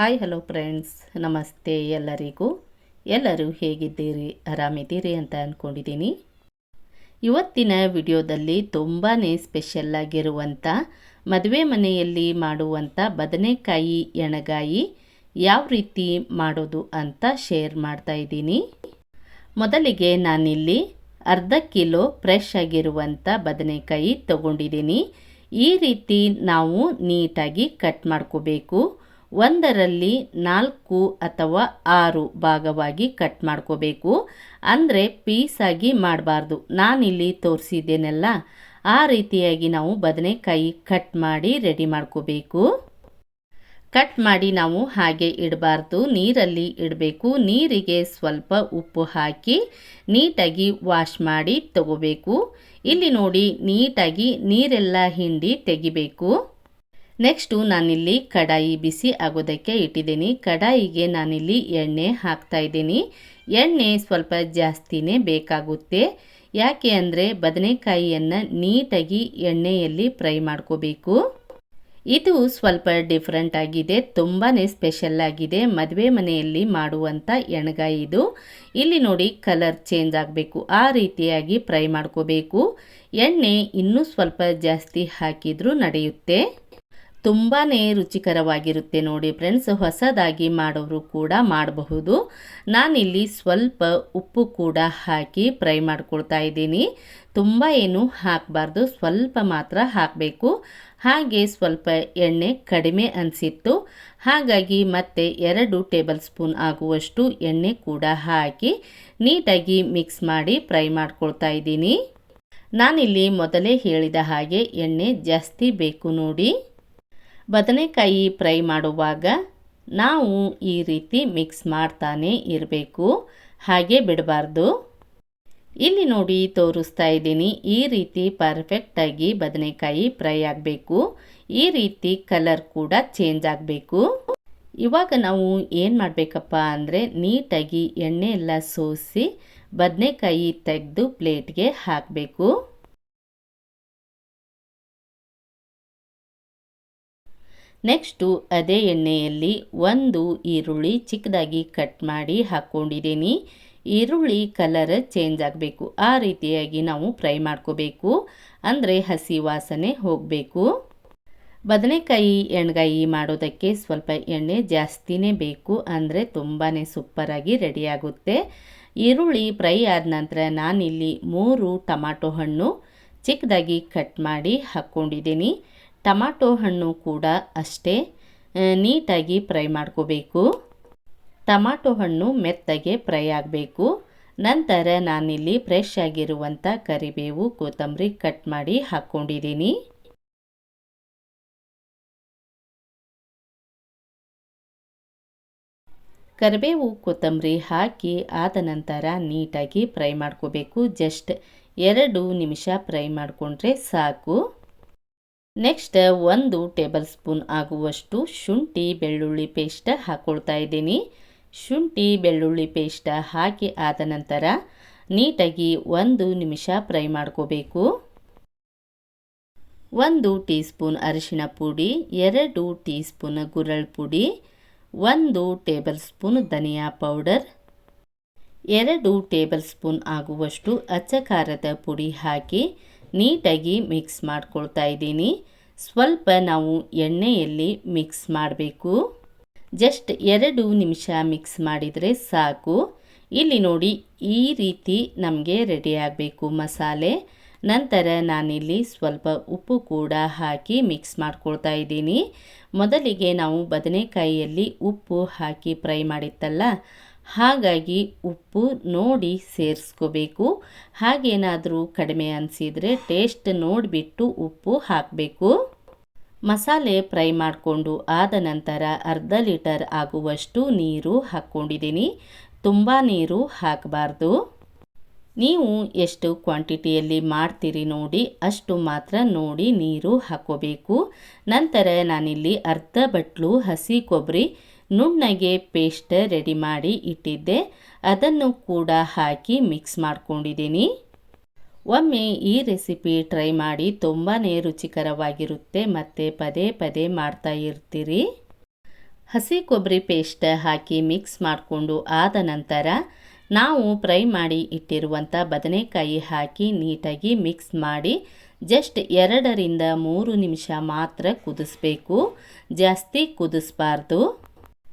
Hi, hello friends. ನಮಸ್ತೆ ಎಲ್ಲರಿಗೂ. ಎಲ್ಲರೂ ಹೇಗಿದ್ದೀರಿ? ಆರಾಮಿದ್ದೀರಿ ಅಂತ ಅಂದ್ಕೊಂಡಿದ್ದೀನಿ ಇವತ್ತಿನ ವಿಡಿಯೋದಲ್ಲಿ ತುಂಬಾ ಸ್ಪೆಷಲ್ಲಾಗಿರುವಂಥ ಮದುವೆ ಮನೆಯಲ್ಲಿ ಮಾಡುವಂಥ ಬದನೆಕಾಯಿ ಎಣಗಾಯಿ ಯಾವ ರೀತಿ ಮಾಡೋದು ಅಂತ ಶೇರ್ ಮಾಡ್ತಾ ಇದ್ದೀನಿ. ಮೊದಲಿಗೆ ನಾನಿಲ್ಲಿ ಅರ್ಧ ಕಿಲೋ ಫ್ರೆಶ್ ಆಗಿರುವಂಥ ಬದನೆಕಾಯಿ ತಗೊಂಡಿದ್ದೀನಿ. ಈ ರೀತಿ ನಾವು ನೀಟಾಗಿ ಕಟ್ ಮಾಡ್ಕೋಬೇಕು. ಒಂದರಲ್ಲಿ ನಾಲ್ಕು ಅಥವಾ ಆರು ಭಾಗವಾಗಿ ಕಟ್ ಮಾಡ್ಕೋಬೇಕು. ಅಂದರೆ ಪೀಸಾಗಿ ಮಾಡಬಾರ್ದು. ನಾನಿಲ್ಲಿ ತೋರಿಸಿದ್ದೇನೆಲ್ಲ, ಆ ರೀತಿಯಾಗಿ ನಾವು ಬದನೆಕಾಯಿ ಕಟ್ ಮಾಡಿ ರೆಡಿ ಮಾಡ್ಕೋಬೇಕು. ಕಟ್ ಮಾಡಿ ನಾವು ಹಾಗೆ ಇಡಬಾರ್ದು. ನೀರಲ್ಲಿ ಇಡಬೇಕು. ನೀರಿಗೆ ಸ್ವಲ್ಪ ಉಪ್ಪು ಹಾಕಿ ನೀಟಾಗಿ ವಾಶ್ ಮಾಡಿ ತಗೋಬೇಕು. ಇಲ್ಲಿ ನೋಡಿ ನೀಟಾಗಿ ನೀರೆಲ್ಲ ಹಿಂಡಿ ತೆಗಿಬೇಕು. ನೆಕ್ಸ್ಟು ನಾನಿಲ್ಲಿ ಕಡಾಯಿ ಬಿಸಿ ಆಗೋದಕ್ಕೆ ಇಟ್ಟಿದ್ದೀನಿ. ಕಡಾಯಿಗೆ ನಾನಿಲ್ಲಿ ಎಣ್ಣೆ ಹಾಕ್ತಾ ಇದ್ದೀನಿ. ಎಣ್ಣೆ ಸ್ವಲ್ಪ ಜಾಸ್ತಿನೇ ಬೇಕಾಗುತ್ತೆ. ಯಾಕೆ ಅಂದರೆ ಬದನೆಕಾಯಿಯನ್ನು ನೀಟಾಗಿ ಎಣ್ಣೆಯಲ್ಲಿ ಫ್ರೈ ಮಾಡ್ಕೋಬೇಕು. ಇದು ಸ್ವಲ್ಪ ಡಿಫ್ರೆಂಟ್ ಆಗಿದೆ. ತುಂಬಾ ಸ್ಪೆಷಲ್ ಆಗಿದೆ. ಮದುವೆ ಮನೆಯಲ್ಲಿ ಮಾಡುವಂಥ ಎಣ್ಗಾಯಿ ಇದು. ಇಲ್ಲಿ ನೋಡಿ ಕಲರ್ ಚೇಂಜ್ ಆಗಬೇಕು. ಆ ರೀತಿಯಾಗಿ ಫ್ರೈ ಮಾಡ್ಕೋಬೇಕು. ಎಣ್ಣೆ ಇನ್ನೂ ಸ್ವಲ್ಪ ಜಾಸ್ತಿ ಹಾಕಿದರೂ ನಡೆಯುತ್ತೆ. ತುಂಬಾ ರುಚಿಕರವಾಗಿರುತ್ತೆ ನೋಡಿ ಫ್ರೆಂಡ್ಸ್ ಹೊಸದಾಗಿ ಮಾಡೋರು ಕೂಡ ಮಾಡಬಹುದು. ನಾನಿಲ್ಲಿ ಸ್ವಲ್ಪ ಉಪ್ಪು ಕೂಡ ಹಾಕಿ ಫ್ರೈ ಮಾಡ್ಕೊಳ್ತಾ ಇದ್ದೀನಿ. ತುಂಬ ಏನು ಹಾಕಬಾರ್ದು, ಸ್ವಲ್ಪ ಮಾತ್ರ ಹಾಕಬೇಕು. ಹಾಗೆ ಸ್ವಲ್ಪ ಎಣ್ಣೆ ಕಡಿಮೆ ಅನಿಸಿತ್ತು. ಹಾಗಾಗಿ ಮತ್ತೆ ಎರಡು ಟೇಬಲ್ ಸ್ಪೂನ್ ಆಗುವಷ್ಟು ಎಣ್ಣೆ ಕೂಡ ಹಾಕಿ ನೀಟಾಗಿ ಮಿಕ್ಸ್ ಮಾಡಿ ಫ್ರೈ ಮಾಡ್ಕೊಳ್ತಾ ಇದ್ದೀನಿ. ನಾನಿಲ್ಲಿ ಮೊದಲೇ ಹೇಳಿದ ಹಾಗೆ ಎಣ್ಣೆ ಜಾಸ್ತಿ ಬೇಕು ನೋಡಿ. ಬದನೆಕಾಯಿ ಫ್ರೈ ಮಾಡುವಾಗ ನಾವು ಈ ರೀತಿ ಮಿಕ್ಸ್ ಮಾಡ್ತಾನೆ ಇರಬೇಕು. ಹಾಗೆ ಬಿಡಬಾರ್ದು. ಇಲ್ಲಿ ನೋಡಿ ತೋರಿಸ್ತಾ ಇದ್ದೀನಿ, ಈ ರೀತಿ ಪರ್ಫೆಕ್ಟಾಗಿ ಬದನೆಕಾಯಿ ಫ್ರೈ ಆಗಬೇಕು. ಈ ರೀತಿ ಕಲರ್ ಕೂಡ ಚೇಂಜ್ ಆಗಬೇಕು. ಇವಾಗ ನಾವು ಏನು ಮಾಡಬೇಕಪ್ಪ ಅಂದರೆ ನೀಟಾಗಿ ಎಣ್ಣೆ ಎಲ್ಲ ಸೋಸಿ ಬದನೆಕಾಯಿ ತೆಗೆದು ಪ್ಲೇಟ್ಗೆ ಹಾಕಬೇಕು. ನೆಕ್ಸ್ಟು ಅದೇ ಎಣ್ಣೆಯಲ್ಲಿ ಒಂದು ಈರುಳ್ಳಿ ಚಿಕ್ಕದಾಗಿ ಕಟ್ ಮಾಡಿ ಹಾಕ್ಕೊಂಡಿದ್ದೀನಿ. ಈರುಳ್ಳಿ ಕಲರ್ ಚೇಂಜ್ ಆಗಬೇಕು. ಆ ರೀತಿಯಾಗಿ ನಾವು ಫ್ರೈ ಮಾಡ್ಕೋಬೇಕು. ಅಂದರೆ ಹಸಿ ವಾಸನೆ ಹೋಗಬೇಕು. ಬದನೆಕಾಯಿ ಎಣ್ಗಾಯಿ ಮಾಡೋದಕ್ಕೆ ಸ್ವಲ್ಪ ಎಣ್ಣೆ ಜಾಸ್ತಿನೇ ಬೇಕು. ಅಂದರೆ ತುಂಬಾ ಸೂಪರಾಗಿ ರೆಡಿಯಾಗುತ್ತೆ ಈರುಳ್ಳಿ ಫ್ರೈ ಆದ ನಂತರ ನಾನಿಲ್ಲಿ ಮೂರು ಟಮಾಟೊ ಹಣ್ಣು ಚಿಕ್ಕದಾಗಿ ಕಟ್ ಮಾಡಿ ಹಾಕ್ಕೊಂಡಿದ್ದೀನಿ. ಟಮಾಟೊ ಹಣ್ಣು ಕೂಡ ಅಷ್ಟೇ ನೀಟಾಗಿ ಫ್ರೈ ಮಾಡ್ಕೋಬೇಕು. ಟಮಾಟೊ ಹಣ್ಣು ಮೆತ್ತಗೆ ಫ್ರೈ ಆಗಬೇಕು. ನಂತರ ನಾನಿಲ್ಲಿ ಫ್ರೆಶ್ ಆಗಿರುವಂಥ ಕರಿಬೇವು, ಕೊತ್ತಂಬರಿ ಕಟ್ ಮಾಡಿ ಹಾಕ್ಕೊಂಡಿದ್ದೀನಿ ಕರಿಬೇವು, ಕೊತ್ತಂಬರಿ ಹಾಕಿ ಆದ ನಂತರ ನೀಟಾಗಿ ಫ್ರೈ ಮಾಡ್ಕೋಬೇಕು. ಜಸ್ಟ್ ಎರಡು ನಿಮಿಷ ಫ್ರೈ ಮಾಡಿಕೊಂಡ್ರೆ ಸಾಕು. ನೆಕ್ಸ್ಟ್ ಒಂದು ಟೇಬಲ್ ಸ್ಪೂನ್ ಆಗುವಷ್ಟು ಶುಂಠಿ ಬೆಳ್ಳುಳ್ಳಿ ಪೇಸ್ಟ್ ಹಾಕ್ಕೊಳ್ತಾ ಇದ್ದೀನಿ. ಶುಂಠಿ ಬೆಳ್ಳುಳ್ಳಿ ಪೇಸ್ಟ್ ಹಾಕಿ ಆದ ನಂತರ ನೀಟಾಗಿ ಒಂದು ನಿಮಿಷ ಫ್ರೈ ಮಾಡ್ಕೋಬೇಕು. ಒಂದು ಟೀ ಸ್ಪೂನ್ ಅರಿಶಿಣ ಪುಡಿ, ಎರಡು ಟೀ ಸ್ಪೂನ್ ಗುರಳ್ ಪುಡಿ, ಒಂದು ಟೇಬಲ್ ಸ್ಪೂನ್ ಧನಿಯಾ ಪೌಡರ್, ಎರಡು ಟೇಬಲ್ ಸ್ಪೂನ್ ಆಗುವಷ್ಟು ಅಚ್ಚ ಖಾರದ ಪುಡಿ ಹಾಕಿ ನೀಟಾಗಿ ಮಿಕ್ಸ್ ಮಾಡ್ಕೊಳ್ತಾ ಇದ್ದೀನಿ. ಸ್ವಲ್ಪ ನಾವು ಎಣ್ಣೆಯಲ್ಲಿ ಮಿಕ್ಸ್ ಮಾಡಬೇಕು. ಜಸ್ಟ್ ಎರಡು ನಿಮಿಷ ಮಿಕ್ಸ್ ಮಾಡಿದರೆ ಸಾಕು. ಇಲ್ಲಿ ನೋಡಿ ಈ ರೀತಿ ನಮಗೆ ರೆಡಿ ಆಗಬೇಕು ಮಸಾಲೆ. ನಂತರ ನಾನಿಲ್ಲಿ ಸ್ವಲ್ಪ ಉಪ್ಪು ಕೂಡ ಹಾಕಿ ಮಿಕ್ಸ್ ಮಾಡ್ಕೊಳ್ತಾ ಇದ್ದೀನಿ. ಮೊದಲಿಗೆ ನಾವು ಬದನೆಕಾಯಿಯಲ್ಲಿ ಉಪ್ಪು ಹಾಕಿ ಫ್ರೈ ಮಾಡಿತ್ತಲ್ಲ ಹಾಗಾಗಿ ಉಪ್ಪು ನೋಡಿ ಸೇರಿಸ್ಕೋಬೇಕು. ಹಾಗೇನಾದರೂ ಕಡಿಮೆ ಅನಿಸಿದರೆ ಟೇಸ್ಟ್ ನೋಡಿಬಿಟ್ಟು ಉಪ್ಪು ಹಾಕಬೇಕು. ಮಸಾಲೆ ಫ್ರೈ ಮಾಡಿಕೊಂಡು ಆದ ನಂತರ ಅರ್ಧ ಲೀಟರ್ ಆಗುವಷ್ಟು ನೀರು ಹಾಕ್ಕೊಂಡಿದ್ದೀನಿ. ತುಂಬ ನೀರು ಹಾಕಬಾರ್ದು. ನೀವು ಎಷ್ಟು ಕ್ವಾಂಟಿಟಿಯಲ್ಲಿ ಮಾಡ್ತೀರಿ ನೋಡಿ ಅಷ್ಟು ಮಾತ್ರ ನೋಡಿ ನೀರು ಹಾಕೋಬೇಕು ನಂತರ ನಾನಿಲ್ಲಿ ಅರ್ಧ ಬಟ್ಲು ಹಸಿ ಕೊಬ್ಬರಿ ನುಣ್ಣಗೆ ಪೇಸ್ಟ್ ರೆಡಿ ಮಾಡಿ ಇಟ್ಟಿದ್ದೆ. ಅದನ್ನು ಕೂಡ ಹಾಕಿ ಮಿಕ್ಸ್ ಮಾಡ್ಕೊಂಡಿದ್ದೀನಿ. ಒಮ್ಮೆ ಈ ರೆಸಿಪಿ ಟ್ರೈ ಮಾಡಿ ತುಂಬಾ ರುಚಿಕರವಾಗಿರುತ್ತೆ. ಮತ್ತು ಪದೇ ಪದೇ ಮಾಡ್ತಾ ಇರ್ತೀರಿ. ಹಸಿ ಕೊಬ್ಬರಿ ಪೇಸ್ಟ್ ಹಾಕಿ ಮಿಕ್ಸ್ ಮಾಡಿಕೊಂಡು ಆದ ನಂತರ ನಾವು ಫ್ರೈ ಮಾಡಿ ಇಟ್ಟಿರುವಂಥ ಬದನೆಕಾಯಿ ಹಾಕಿ ನೀಟಾಗಿ ಮಿಕ್ಸ್ ಮಾಡಿ ಜಸ್ಟ್ ಎರಡರಿಂದ ಮೂರು ನಿಮಿಷ ಮಾತ್ರ ಕುದಿಸ್ಬೇಕು. ಜಾಸ್ತಿ ಕುದಿಸ್ಬಾರ್ದು.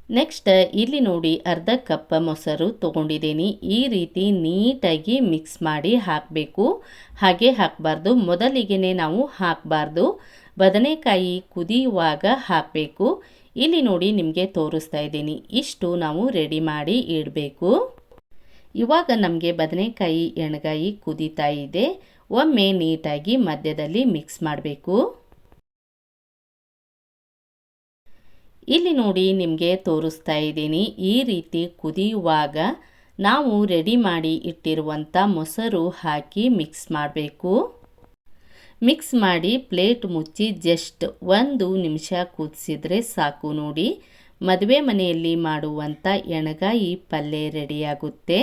ನೆಕ್ಸ್ಟ್, ಇಲ್ಲಿ ನೋಡಿ ಅರ್ಧ ಕಪ್ ಮೊಸರು ತೊಗೊಂಡಿದ್ದೀನಿ. ಈ ರೀತಿ ನೀಟಾಗಿ ಮಿಕ್ಸ್ ಮಾಡಿ ಹಾಕಬೇಕು. ಹಾಗೆ ಹಾಕಬಾರ್ದು. ಮೊದಲಿಗೆ ನಾವು ಹಾಕಬಾರ್ದು. ಬದನೆಕಾಯಿ ಕುದಿಯುವಾಗ ಹಾಕಬೇಕು. ಇಲ್ಲಿ ನೋಡಿ ನಿಮಗೆ ತೋರಿಸ್ತಾ ಇದ್ದೀನಿ. ಇಷ್ಟು ನಾವು ರೆಡಿ ಮಾಡಿ ಇಡಬೇಕು. ಇವಾಗ ನಮಗೆ ಬದನೆಕಾಯಿ ಎಣ್ಗಾಯಿ ಕುದೀತಾ ಇದೆ. ಒಮ್ಮೆ ನೀಟಾಗಿ ಮಧ್ಯದಲ್ಲಿ ಮಿಕ್ಸ್ ಮಾಡಬೇಕು. ಇಲ್ಲಿ ನೋಡಿ ನಿಮಗೆ ತೋರಿಸ್ತಾ ಇದ್ದೀನಿ. ಈ ರೀತಿ ಕುದಿಯುವಾಗ ನಾವು ರೆಡಿ ಮಾಡಿ ಇಟ್ಟಿರುವಂಥ ಮೊಸರು ಹಾಕಿ ಮಿಕ್ಸ್ ಮಾಡಬೇಕು. ಮಿಕ್ಸ್ ಮಾಡಿ ಪ್ಲೇಟ್ ಮುಚ್ಚಿ ಜಸ್ಟ್ ಒಂದು ನಿಮಿಷ ಕುದಿಸಿದ್ರೆ ಸಾಕು ನೋಡಿ. ಮದುವೆ ಮನೆಯಲ್ಲಿ ಮಾಡುವಂಥ ಎಣಗಾಯಿ ಪಲ್ಯ ರೆಡಿಯಾಗುತ್ತೆ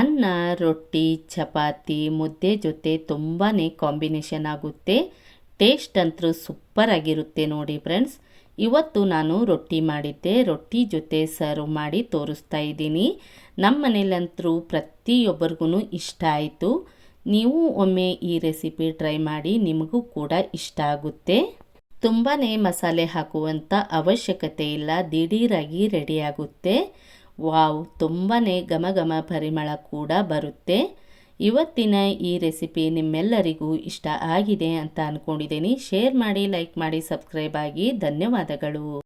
ಅನ್ನ, ರೊಟ್ಟಿ, ಚಪಾತಿ, ಮುದ್ದೆ ಜೊತೆ ತುಂಬಾ ಕಾಂಬಿನೇಷನ್ ಆಗುತ್ತೆ. ಟೇಸ್ಟ್ ಅಂತೂ ಸೂಪರ್ ಆಗಿರುತ್ತೆ ನೋಡಿ ಫ್ರೆಂಡ್ಸ್ ಇವತ್ತು ನಾನು ರೊಟ್ಟಿ ಮಾಡಿದ್ದೆ, ರೊಟ್ಟಿ ಜೊತೆ ಸರ್ವ್ ಮಾಡಿ ತೋರಿಸ್ತಾ ಇದ್ದೀನಿ. ನಮ್ಮ ಮನೇಲಂತರೂ ಪ್ರತಿಯೊಬ್ಬರಿಗೂ ಇಷ್ಟ ಆಯಿತು. ನೀವು ಒಮ್ಮೆ ಈ ರೆಸಿಪಿ ಟ್ರೈ ಮಾಡಿ ನಿಮಗೂ ಕೂಡ ಇಷ್ಟ ಆಗುತ್ತೆ. ತುಂಬಾ ಮಸಾಲೆ ಹಾಕುವಂಥ ಅವಶ್ಯಕತೆ ಇಲ್ಲ, ದಿಢೀರಾಗಿ ರೆಡಿಯಾಗುತ್ತೆ ವಾವ್ ತುಂಬಾ ಘಮ ಘಮ ಪರಿಮಳ ಕೂಡ ಬರುತ್ತೆ. ಇವತ್ತಿನ ಈ ರೆಸಿಪಿ ನಿಮ್ಮೆಲ್ಲರಿಗೂ ಇಷ್ಟ ಆಗಿದೆ ಅಂತ ಅಂದ್ಕೊಂಡಿದ್ದೀನಿ ಶೇರ್ ಮಾಡಿ, ಲೈಕ್ ಮಾಡಿ, ಸಬ್ಸ್ಕ್ರೈಬ್ ಆಗಿ ಧನ್ಯವಾದಗಳು.